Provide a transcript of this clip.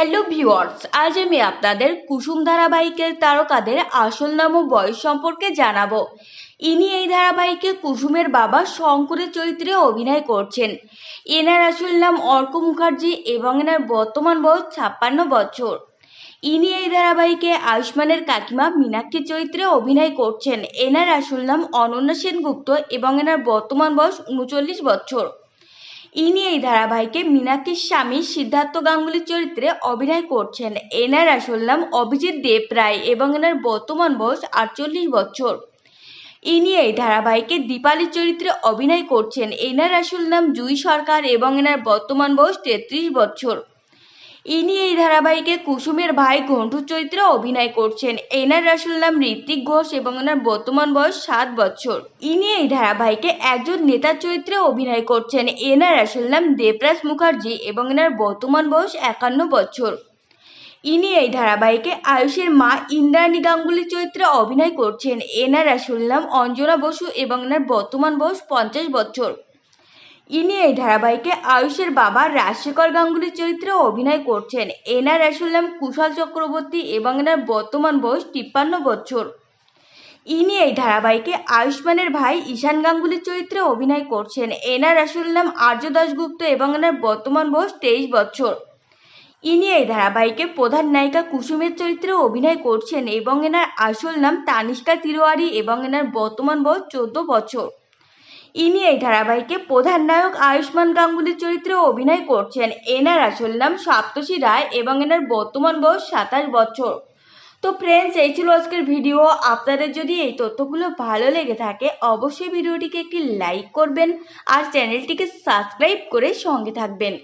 Hello viewers আজ আমি আপনাদের কুসুম ধারাবাহিকের তারকাদের আসল নাম ও বয়স সম্পর্কে জানাব। ইনি এই ধারাবাহিকে কুসুমের বাবা শঙ্করের চরিত্রে অভিনয় করছেন। এনার আসল নাম অর্ক মুখার্জি এবং এনার বর্তমান বয়স ছাপ্পান্ন বছর। ইনি এই ধারাবাহিকে আয়ুষ্মানের কাকিমা মীনাক্ষীর চরিত্রে অভিনয় করছেন। এনার আসল নাম অনন্যা সেনগুপ্ত এবং এনার বর্তমান বয়স উনচল্লিশ বছর। ইনি এই ধারাবাহিকে মীনাক্ষীর স্বামী সিদ্ধার্থ গাঙ্গুলির চরিত্রে অভিনয় করছেন। এনার আসল নাম অভিজিৎ দেব রায় এবং এনার বর্তমান বয়স আটচল্লিশ বছর। ইনি এই ধারাবাহিকে দীপালির চরিত্রে অভিনয় করছেন। এনার আসল নাম জুই সরকার এবং এনার বর্তমান বয়স তেত্রিশ বছর। ইনি এই ধারাবাহিকে কুসুমের ভাই ঘন্টুর চরিত্রে অভিনয় করছেন। এনার আসল নাম ঋত্বিক ঘোষ এবং এনার বর্তমান বয়স সাত বছর। ইনি এই ধারাবাহিকে একজন নেতার চরিত্রে অভিনয় করছেন। এনার আসল নাম দেবরাজ মুখার্জি এবং এনার বর্তমান বয়স একান্ন বছর। ইনি এই ধারাবাহিকে আয়ুষের মা ইন্দ্রাণী গাঙ্গুলির চরিত্রে অভিনয় করছেন। এনার আসল নাম অঞ্জনা বসু এবং এনার বর্তমান বয়স পঞ্চাশ বছর। ইনি এই ধারাবাহিকে আয়ুষের বাবা রাজশেখর গাঙ্গুলির চরিত্রে অভিনয় করছেন। এনার আসল নাম কুশল চক্রবর্তী এবং এনার বর্তমান বয়স তিপ্পান্ন বছর। ইনি এই ধারাবাহিকে আয়ুষ্মানের ভাই ঈশান গাঙ্গুলির চরিত্রে অভিনয় করছেন। এনার আসল নাম আর্য দাশগুপ্ত এবং এনার বর্তমান বয়স তেইশ বছর। ইনি এই ধারাবাহিকে প্রধান নায়িকা কুসুমের চরিত্রে অভিনয় করছেন এবং এনার আসল নাম তানিষ্কা তিরোয়ারি এবং এনার বর্তমান বয়স চোদ্দ বছর। ইনি এই ধারাবাহিকে প্রধান নায়ক আয়ুষ্মান গাঙ্গুলির চরিত্রে অভিনয় করছেন। এনার আসল নাম সপ্তশী রায় এবং এনার বর্তমান বয়স সাতাশ বছর। তো ফ্রেন্ডস এই ছিল আজকের ভিডিও আপনাদের যদি এই তথ্যগুলো ভালো লেগে থাকে, অবশ্যই ভিডিওটিকে একটি লাইক করবেন আর চ্যানেলটিকে সাবস্ক্রাইব করে সঙ্গে থাকবেন।